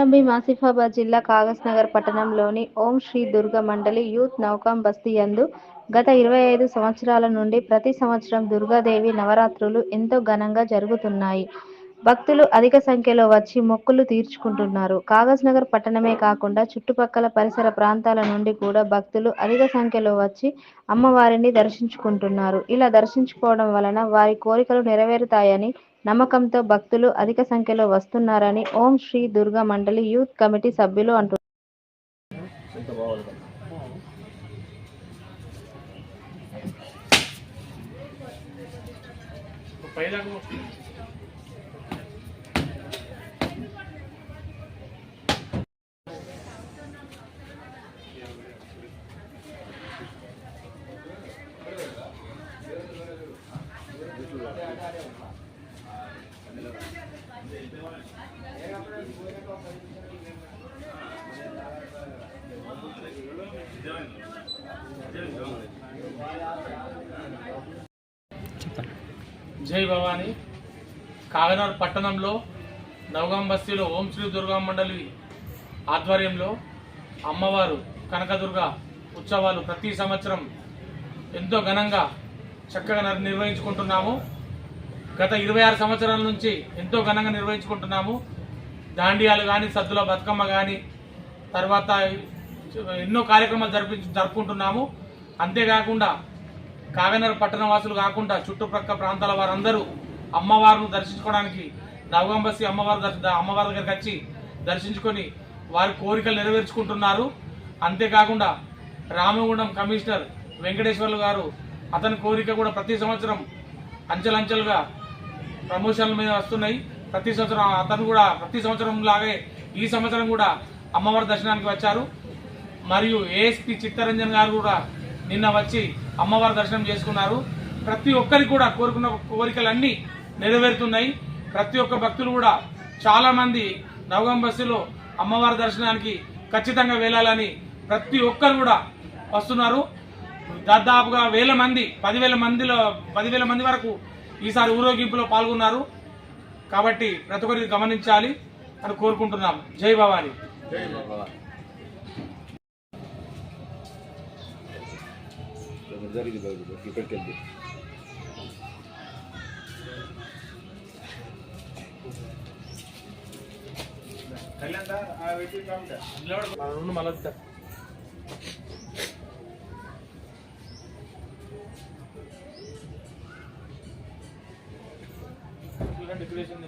కొమరంభీం ఆసిఫాబాద్ జిల్లా కాగజ్నగర్ పట్టణంలోని ఓం శ్రీ దుర్గ మండలి యూత్ నౌకాం బస్తీ యందు గత ఇరవై ఐదు సంవత్సరాల నుండి ప్రతి సంవత్సరం దుర్గాదేవి నవరాత్రులు ఎంతో ఘనంగా జరుగుతున్నాయి. భక్తులు అధిక సంఖ్యలో వచ్చి మొక్కులు తీర్చుకుంటున్నారు. కాగజ్నగర్ పట్టణమే కాకుండా చుట్టుపక్కల పరిసర ప్రాంతాల నుండి కూడా భక్తులు అధిక సంఖ్యలో వచ్చి అమ్మవారిని దర్శించుకుంటున్నారు. ఇలా దర్శించుకోవడం వలన వారి కోరికలు నెరవేరుతాయని నమ్మకంతో భక్తులు అధిక సంఖ్యలో వస్తున్నారని ఓం శ్రీ దుర్గా మండలి యూత్ కమిటీ సభ్యులు అంటున్నారు జై భవాని. కాగనార్ పట్టణంలో నవగాం బస్తీలో ఓం శ్రీ దుర్గా మండలి ఆధ్వర్యంలో అమ్మవారు కనకదుర్గ ఉత్సవాలు ప్రతి సంవత్సరం ఎంతో ఘనంగా చక్కగా నిర్వహించుకుంటున్నాము. గత ఇరవై ఆరు సంవత్సరాల నుంచి ఎంతో ఘనంగా నిర్వహించుకుంటున్నాము. దాండియాలు కానీ సద్దుల బతుకమ్మ కానీ తర్వాత ఎన్నో కార్యక్రమాలు జరిపి జరుపుకుంటున్నాము. అంతేకాకుండా కాగనగర్ పట్టణ వాసులు కాకుండా చుట్టుప్రక్కల ప్రాంతాల వారందరూ అమ్మవారిని దర్శించుకోవడానికి నవగంబసి అమ్మవారి దర్శ- అమ్మవారి దగ్గరికి వచ్చి దర్శించుకొని వారి కోరికలు నెరవేర్చుకుంటున్నారు. అంతేకాకుండా రామగుండం కమిషనర్ వెంకటేశ్వర్లు గారు అతని కోరిక కూడా ప్రతి సంవత్సరం అంచెలంచెలుగా ప్రమోషన్ల మీద వస్తున్నాయి. ప్రతి సంవత్సరం అతను కూడా ప్రతి సంవత్సరం లాగే ఈ సంవత్సరం కూడా అమ్మవారి దర్శనానికి వచ్చారు. మరియు ఏఎస్పి చిత్తరంజన్ గారు కూడా నిన్న వచ్చి అమ్మవారి దర్శనం చేసుకున్నారు. ప్రతి ఒక్కరికి కూడా కోరుకున్న కోరికలన్నీ నెరవేరుతున్నాయి. ప్రతి ఒక్క భక్తులు కూడా చాలామంది నవగం బస్సులో అమ్మవారి దర్శనానికి ఖచ్చితంగా వెళ్ళాలని ప్రతి ఒక్కరు కూడా వస్తున్నారు. దాదాపుగా వేల మంది పదివేల మందిలో పదివేల మంది వరకు ఈసారి ఊరేగింపులో పాల్గొన్నారు. కాబట్టి ప్రతి ఒక్కరికి గమనించాలి అని కోరుకుంటున్నాం. జై భవాని. ఇక్కడికి వెళ్ళి మళ్ళీ డెకరేషన్